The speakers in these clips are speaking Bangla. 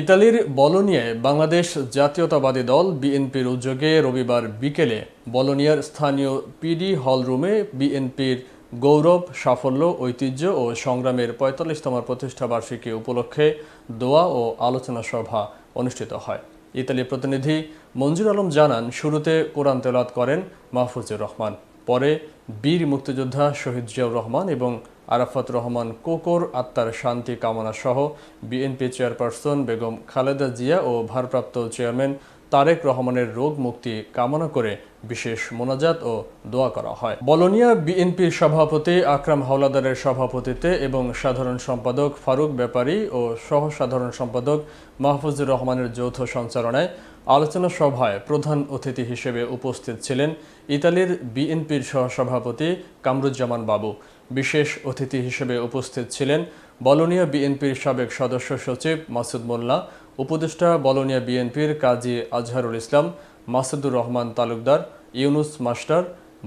ইতালির বলোনিয়ায় বাংলাদেশ জাতীয়তাবাদী দল বিএনপির উদ্যোগে রবিবার বিকেলে বলোনিয়ার স্থানীয় পিডি হল রুমে বিএনপির গৌরব, সাফল্য, ঐতিহ্য ও সংগ্রামের পঁয়তাল্লিশতম প্রতিষ্ঠা বার্ষিকী উপলক্ষে দোয়া ও আলোচনা সভা অনুষ্ঠিত হয়। ইতালির প্রতিনিধি মঞ্জুর আলম জানান, শুরুতে কোরআন তেলাত করেন মাহফুজুর রহমান। পরে বীর মুক্তিযোদ্ধা শহীদ জিয়াউর রহমান এবং আরাফাত রহমান কোকর আত্মার শান্তি কামনা সহ বিএনপি চেয়ারপারসন বেগম খালেদা জিয়া ও ভারপ্রাপ্ত চেয়ারম্যান তারেক রহমানের রোগ মুক্তি কামনা করে বিশেষ মোনাজাত ও দোয়া করা হয়। বলোনিয়া বিএনপির সভাপতি আকরাম হাওলাদারের সভাপতিত্বে এবং সাধারণ সম্পাদক ফারুক ব্যাপারী ও সহ সাধারণ সম্পাদক মাহফুজুর রহমানের যৌথ সঞ্চালনায় আলোচনা সভায় প্রধান অতিথি হিসেবে উপস্থিত ছিলেন ইতালির বিএনপির সহসভাপতি কামরুজ্জামান বাবু। বিশেষ অতিথি হিসেবে উপস্থিত ছিলেন বলোনিয়া বিএনপির সাবেক সদস্য সচিব মাসুদ মোল্লা উপদেষ্টা বলনিয়া বিএনপির কাজী আজহারুল ইসলাম, মাসুদুর রহমান তালুকদার, ইউনুস মাস্টার,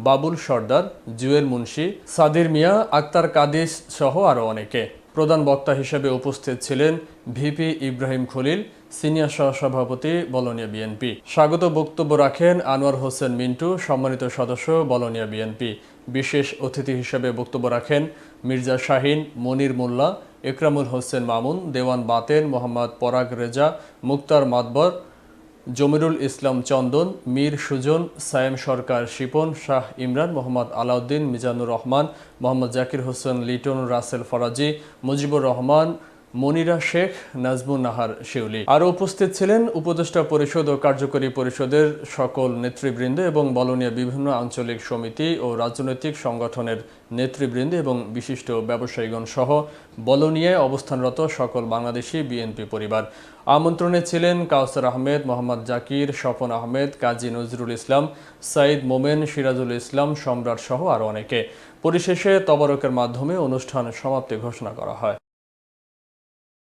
বাবুল সর্দার, জুয়েল মুন্সি, সাদির মিয়া, আক্তার কাদিস সহ আরও অনেকে। প্রধান বক্তা হিসেবে উপস্থিত ছিলেন ভিপি ইব্রাহিম খলিল, সিনিয়র সহসভাপতি বলোনিয়া বিএনপি। স্বাগত বক্তব্য রাখেন আনোয়ার হোসেন মিন্টু, সম্মানিত সদস্য বলোনিয়া বিএনপি। বিশেষ অতিথি হিসেবে বক্তব্য রাখেন মির্জা শাহিন, মনির মোল্লা একরামুল হোসেন মামুন, দেওয়ান বাতেন, মোহাম্মদ পরাগ রেজা, মুক্তার মাতবর, জমিরুল ইসলাম চন্দন, মীর সুজন, সায়েম সরকার শিপন, শাহ ইমরান, মোহাম্মদ আলাউদ্দিন, মিজানুর রহমান, মোহাম্মদ জাকির হোসেন, লিটন রাসেল ফরাজি, মুজিবুর রহমান মনিরা শেখ, নাজমুন নাহার শিউলি। আরও উপস্থিত ছিলেন উপদেষ্টা পরিষদ ও কার্যকরী পরিষদের সকল নেতৃবৃন্দ এবং বলনীয় বিভিন্ন আঞ্চলিক সমিতি ও রাজনৈতিক সংগঠনের নেতৃবৃন্দ এবং বিশিষ্ট ব্যবসায়ীগণ সহ বলনিয়ায় অবস্থানরত সকল বাংলাদেশি বিএনপি পরিবার। আমন্ত্রণে ছিলেন কাউসার আহমেদ, মোহাম্মদ জাকির, স্বপন আহমেদ, কাজী নজরুল ইসলাম, সাইদ মোমেন, সিরাজুল ইসলাম, সম্রাট সহ আরও অনেকে। পরিশেষে তবরকের মাধ্যমে অনুষ্ঠান সমাপ্তি ঘোষণা করা হয়।